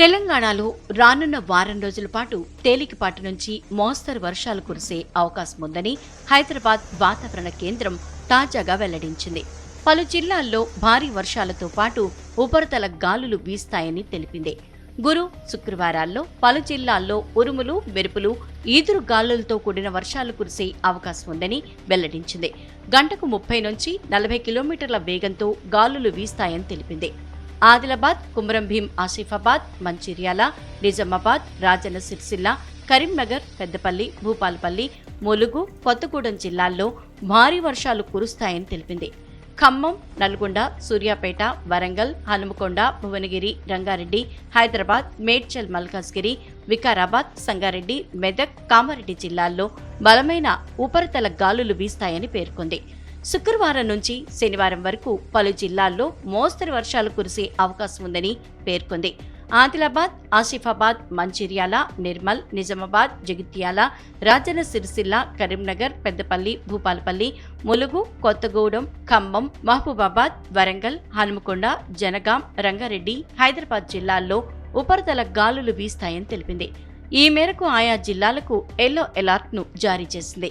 తెలంగాణలో రానున్న వారం రోజుల పాటు తేలికపాటి నుంచి మోస్తరు వర్షాలు కురిసే అవకాశం ఉందని హైదరాబాద్ వాతావరణ కేంద్రం తాజాగా వెల్లడించింది. పలు జిల్లాల్లో భారీ వర్షాలతో పాటు ఉపరితల గాలులు వీస్తాయని తెలిపింది. గురు శుక్రవారాల్లో పలు జిల్లాల్లో ఉరుములు మెరుపులు ఈదురు గాలులతో కూడిన వర్షాలు కురిసే అవకాశం ఉందని వెల్లడించింది. గంటకు ముప్పై నుంచి నలభై కిలోమీటర్ల వేగంతో గాలులు వీస్తాయని తెలిపింది. ఆదిలాబాద్ కుమరం భీం ఆసిఫాబాద్ మంచిర్యాల నిజామాబాద్ రాజన్న సిరిసిల్ల కరీంనగర్ పెద్దపల్లి భూపాలపల్లి ములుగు కొత్తగూడెం జిల్లాల్లో భారీ వర్షాలు కురుస్తాయని తెలిపింది. ఖమ్మం నల్గొండ సూర్యాపేట వరంగల్ హనుమకొండ భువనగిరి రంగారెడ్డి హైదరాబాద్ మేడ్చల్ మల్కాజ్గిరి వికారాబాద్ సంగారెడ్డి మెదక్ కామారెడ్డి జిల్లాల్లో బలమైన ఉపరితల గాలులు వీస్తాయని పేర్కొంది. శుక్రవారం నుంచి శనివారం వరకు పలు జిల్లాల్లో మోస్తరు వర్షాలు కురిసే అవకాశం ఉందని పేర్కొంది. ఆదిలాబాద్ ఆసిఫాబాద్ మంచిర్యాల నిర్మల్ నిజామాబాద్ జగిత్యాల రాజన్న సిరిసిల్ల కరీంనగర్ పెద్దపల్లి భూపాలపల్లి ములుగు కొత్తగూడెం ఖమ్మం మహబూబాబాద్ వరంగల్ హనుమకొండ జనగాం రంగారెడ్డి హైదరాబాద్ జిల్లాల్లో ఉపరితల గాలులు వీస్తాయని తెలిపింది. ఈ మేరకు ఆయా జిల్లాలకు ఎల్లో అలర్ట్ను జారీ చేసింది.